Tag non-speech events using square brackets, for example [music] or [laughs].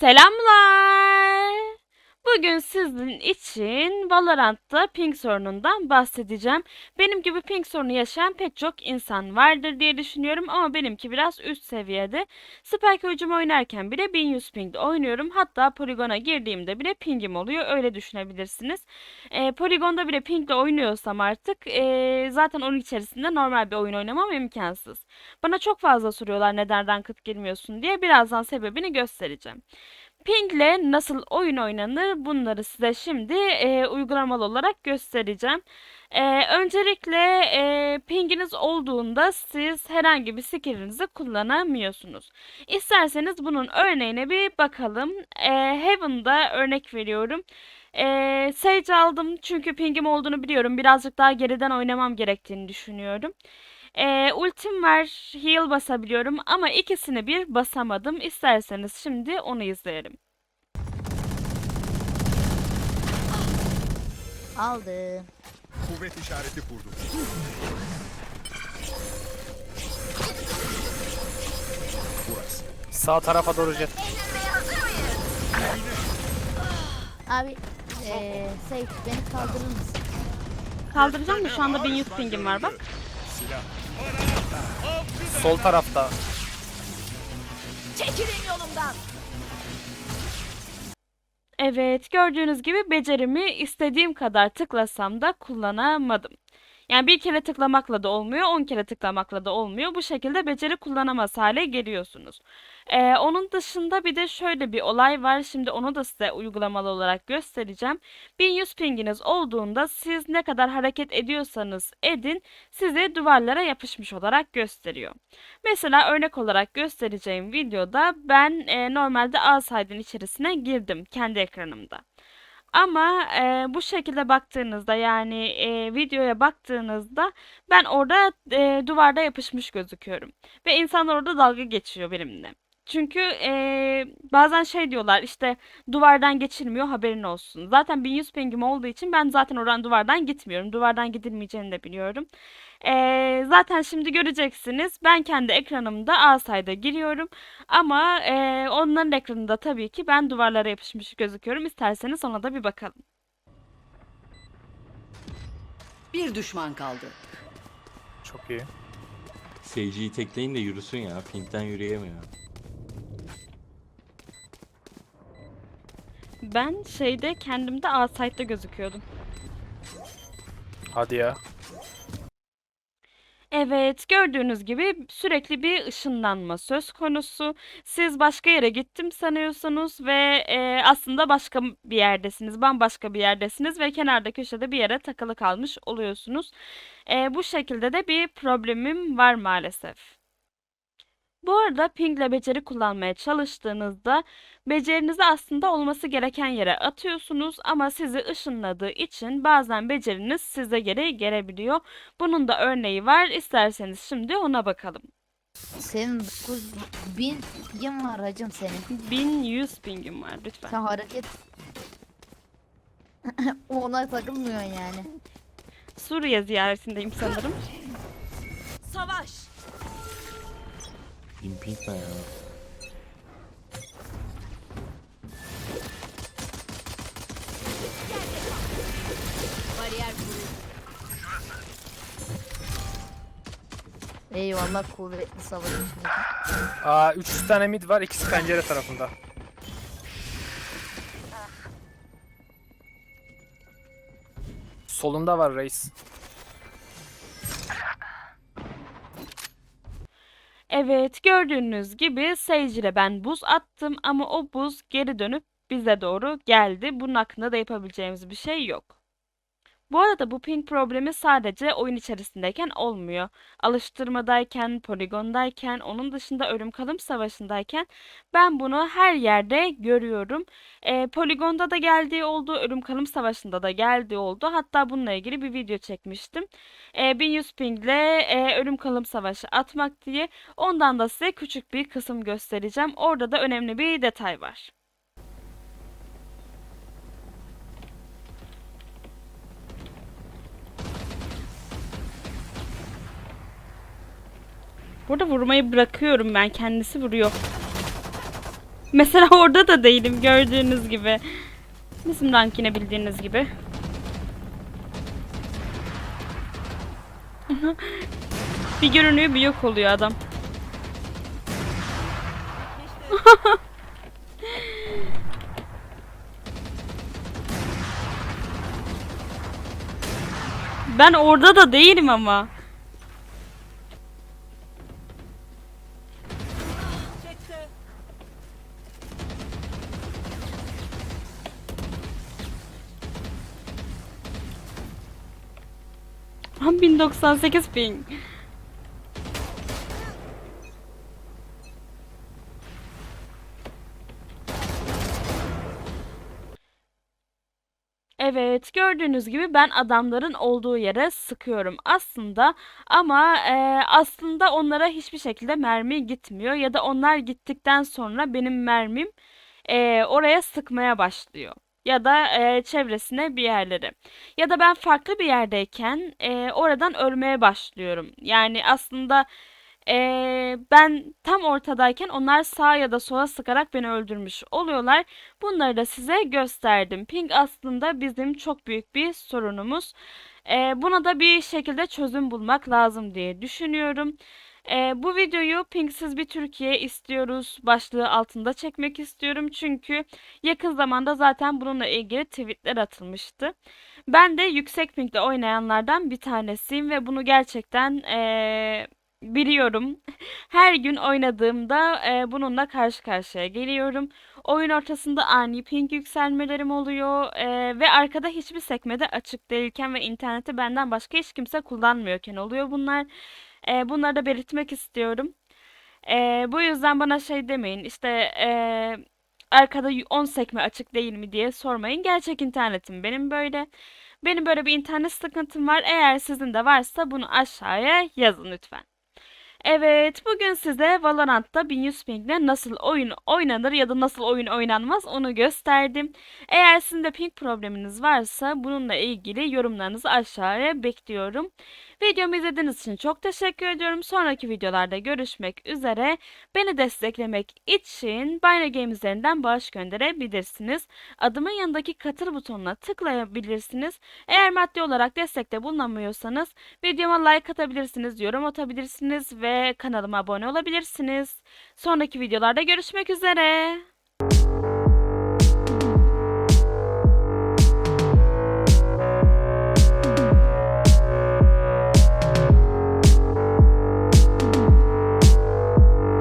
Selamlar. Bugün sizin için Valorant'ta ping sorunundan bahsedeceğim. Benim gibi ping sorunu yaşayan pek çok insan vardır diye düşünüyorum ama benimki biraz üst seviyede. Spike hücum oynarken bile 1100 pingde oynuyorum. Hatta Polygon'a girdiğimde bile pingim oluyor. Öyle düşünebilirsiniz. Ee, Polygon'da bile pingle oynuyorsam artık ee, zaten onun içerisinde normal bir oyun oynamam imkansız. Bana çok fazla soruyorlar neden ranked girmiyorsun diye. Birazdan sebebini göstereceğim. Ping'le nasıl oyun oynanır bunları size şimdi e, uygulamalı olarak göstereceğim. E, öncelikle e, pinginiz olduğunda siz herhangi bir skillinizi kullanamıyorsunuz. İsterseniz bunun örneğine bir bakalım. E, Heaven'da örnek veriyorum. E, Sage aldım çünkü pingim olduğunu biliyorum. Birazcık daha geriden oynamam gerektiğini düşünüyorum. Ee, ultim var, heal basabiliyorum ama ikisini bir basamadım. İsterseniz şimdi onu izleyelim. Aldım. Kuvvet işareti kurdum. Burası. Sağ tarafa doğru jet. Abi eee Sage beni kaldırır mısın? Kaldıracağım da şu anda 1100 pingim var bak. Sol tarafta. Evet, gördüğünüz gibi becerimi istediğim kadar tıklasam da kullanamadım. Yani bir kere tıklamakla da olmuyor, 10 kere tıklamakla da olmuyor. Bu şekilde beceri kullanamaz hale geliyorsunuz. Ee, onun dışında bir de şöyle bir olay var. Şimdi onu da size uygulamalı olarak göstereceğim. 1100 pinginiz olduğunda siz ne kadar hareket ediyorsanız edin, sizi duvarlara yapışmış olarak gösteriyor. Mesela örnek olarak göstereceğim videoda ben e, normalde A içerisine girdim kendi ekranımda. Ama e, bu şekilde baktığınızda yani e, videoya baktığınızda ben orada e, duvarda yapışmış gözüküyorum. Ve insanlar orada dalga geçiyor benimle. Çünkü e, bazen şey diyorlar işte duvardan geçilmiyor haberin olsun. Zaten 1100 pingim olduğu için ben zaten oradan duvardan gitmiyorum. Duvardan gidilmeyeceğini de biliyorum. E, zaten şimdi göreceksiniz ben kendi ekranımda A giriyorum. Ama e, onların ekranında tabii ki ben duvarlara yapışmış gözüküyorum. İsterseniz ona da bir bakalım. Bir düşman kaldı. Çok iyi. Seyirciyi tekleyin de yürüsün ya. Pink'ten yürüyemiyor. Ben şeyde kendimde A site'da gözüküyordum. Hadi ya. Evet, gördüğünüz gibi sürekli bir ışınlanma söz konusu. Siz başka yere gittim sanıyorsunuz ve e, aslında başka bir yerdesiniz, bambaşka bir yerdesiniz ve kenarda köşede bir yere takılı kalmış oluyorsunuz. E, bu şekilde de bir problemim var maalesef. Bu arada pingle beceri kullanmaya çalıştığınızda becerinizi aslında olması gereken yere atıyorsunuz ama sizi ışınladığı için bazen beceriniz size geri gelebiliyor. Bunun da örneği var. İsterseniz şimdi ona bakalım. Senin 9000 pingin var hacım senin. 1100 pingim var lütfen. Sen hareket [laughs] ona takılmıyorsun yani. Suriye ziyaretindeyim sanırım. Bin pink ne ya? Bariyer. Eyvallah kuvvetli savaşçı. Aa 300 tane mid var. ikisi pencere tarafında. Solunda var reis. Evet, gördüğünüz gibi Sage ile ben buz attım ama o buz geri dönüp bize doğru geldi. Bunun hakkında da yapabileceğimiz bir şey yok. Bu arada bu ping problemi sadece oyun içerisindeyken olmuyor. Alıştırmadayken, poligondayken, onun dışında ölüm kalım savaşındayken ben bunu her yerde görüyorum. E, poligonda da geldiği oldu, ölüm kalım savaşında da geldiği oldu. Hatta bununla ilgili bir video çekmiştim. E, 1100 pingle e, ölüm kalım savaşı atmak diye. Ondan da size küçük bir kısım göstereceğim. Orada da önemli bir detay var. Burada vurmayı bırakıyorum ben. Kendisi vuruyor. Mesela [laughs] orada da değilim gördüğünüz gibi. Bizim rank bildiğiniz gibi. [laughs] bir görünüyor bir yok oluyor adam. [laughs] Ben orada da değilim ama. Ham 1098 ping. Evet, gördüğünüz gibi ben adamların olduğu yere sıkıyorum aslında ama eee, aslında onlara hiçbir şekilde mermi gitmiyor ya da onlar gittikten sonra benim mermim eee, oraya sıkmaya başlıyor ya da eee, çevresine bir yerlere ya da ben farklı bir yerdeyken eee, oradan ölmeye başlıyorum. Yani aslında eee, ben tam ortadayken onlar sağa ya da sola sıkarak beni öldürmüş oluyorlar. Bunları da size gösterdim. Ping aslında bizim çok büyük bir sorunumuz. Ee, buna da bir şekilde çözüm bulmak lazım diye düşünüyorum. Ee, bu videoyu pingsiz bir Türkiye istiyoruz başlığı altında çekmek istiyorum. Çünkü yakın zamanda zaten bununla ilgili tweetler atılmıştı. Ben de yüksek pingle oynayanlardan bir tanesiyim ve bunu gerçekten eee, biliyorum. [laughs] Her gün oynadığımda eee, bununla karşı karşıya geliyorum. Oyun ortasında ani ping yükselmelerim oluyor eee, ve arkada hiçbir sekmede açık değilken ve interneti benden başka hiç kimse kullanmıyorken oluyor bunlar. Eee, bunları da belirtmek istiyorum. Eee, bu yüzden bana şey demeyin işte eee, arkada 10 sekme açık değil mi diye sormayın. Gerçek internetim benim böyle. Benim böyle bir internet sıkıntım var. Eğer sizin de varsa bunu aşağıya yazın lütfen. Evet, bugün size Valorant'ta 1100 pingle nasıl oyun oynanır ya da nasıl oyun oynanmaz onu gösterdim. Eğer sizin de ping probleminiz varsa bununla ilgili yorumlarınızı aşağıya bekliyorum. Videomu izlediğiniz için çok teşekkür ediyorum. Sonraki videolarda görüşmek üzere. Beni desteklemek için Bayna Game üzerinden bağış gönderebilirsiniz. Adımın yanındaki katıl butonuna tıklayabilirsiniz. Eğer maddi olarak destekte bulunamıyorsanız videoma like atabilirsiniz, yorum atabilirsiniz ve kanalıma abone olabilirsiniz. Sonraki videolarda görüşmek üzere.